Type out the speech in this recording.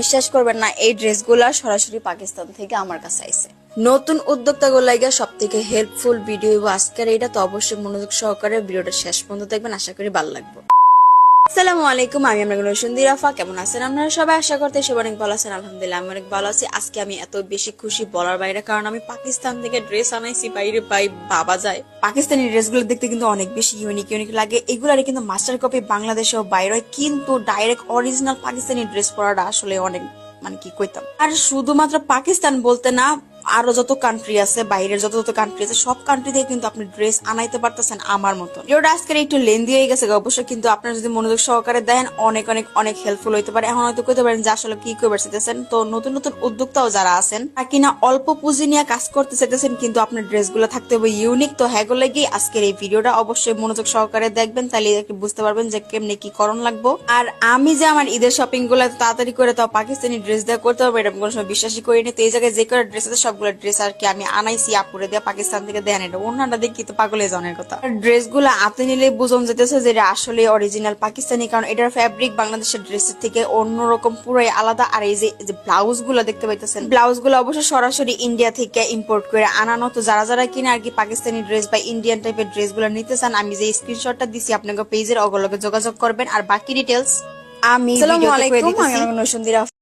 বিশ্বাস করবেন না, এই ড্রেসগুলা সরাসরি পাকিস্তান থেকে আমার কাছে আইছে। নতুন উদ্যোক্তা গোলাইগা সব থেকে হেল্পফুল ভিডিও আজকের। এটা তো অবশ্যই মনোযোগ সহকারে ভিডিওটা শেষ পর্যন্ত দেখবেন। আশা করি ভালো লাগবে। আসসালামু আলাইকুম, আমি আপনার নসুন্দি রাফা। কেমন আছেন আপনারা সবাই? আশা করতে সব অনেক ভালো আছেন, আলহামদুলিল্লাহ আমি অনেক ভালো আছি। আজকে আমি এত বেশি খুশি বলার বাইরে, কারণ আমি পাকিস্তান থেকে ড্রেস আনাইছি বাইরে পাই বাবা যায়। পাকিস্তানি ড্রেসগুলো দেখতে কিন্তু অনেক বেশি ইউনিক ইউনিক লাগে। এগুলারই কিন্তু মাস্টার কপি বাংলাদেশেও বাইরে কিন্তু ডাইরেক্ট অরিজিনাল পাকিস্তানি ড্রেস পরাটা আসলে অনেক মানে কি কইতাম? আর শুধুমাত্র পাকিস্তান বলতে না আরও যত কান্ট্রি আছে, বাইরের যত যত কান্ট্রি আছে, সব কান্ট্রি থেকে কিন্তু আপনি ড্রেস আনাইতে পারতেছেন আমার মতো ভিডিওটা আজকের একটু লেন্দি হয়ে গেছে অবশ্যই কিন্তু আপনারা যদি মনোযোগ সহকারে দেন, অনেক অনেক অনেক হেল্পফুল হইতে পারে। এখন হয়তো কইতে পারেন যে আসলে কি করবে চাইতেছেন? তো নতুন নতুন উদ্যোক্তাও যারা আছেন আর কিনা অল্প পুঁজি নিয়ে কাজ করতে চাইতেছেন, কিন্তু আপনার ড্রেসগুলো থাকতে হবে ইউনিক তো হ্যাগো লেগেই আজকের এই ভিডিওটা অবশ্যই মনোযোগ সহকারে দেখবেন, তাহলে একটু বুঝতে পারবেন যে কেমনে কি করণ লাগবো। আর আমি যে আমার ঈদের শপিংগুলো তাড়াতাড়ি করে তাও পাকিস্তানি ড্রেস দিয়ে করতে হবে এরকম কোনো সময় বিশ্বাসই করিনি। তো এই জায়গায় যে করে ড্রেস আছে সবগুলো ড্রেস আর কি আমি আনাইছি আপুরে দিয়ে পাকিস্তান থেকে দেন এটা। অন্যটা দেখি তো পাগলে জনের কথা। ড্রেসগুলো হাতে নিলে বুঝন যেতেছে যে এটা আসলে অরিজিনাল পাকিস্তানি কারণ এটার ফ্যাব্রিক বাংলাদেশের ড্রেসের থেকে অন্যরকম পুরোই আলাদা। আর এই যে ব্লাউজগুলো দেখতে পাইতেছেন ব্লাউজগুলো অবশ্য সরাসরি ইন্ডিয়া থেকে ইম্পোর্ট করে আনানো। তো যারা যারা কিনে আর কি পাকিস্তানি ড্রেস বা ইন্ডিয়ান টাইপের ড্রেসগুলো নিতে চান আমি যে স্ক্রিনশটটা দিছি আপনাকে পেজের অগলগে যোগাযোগ করবেন। আর বাকি ডিটেলস আমি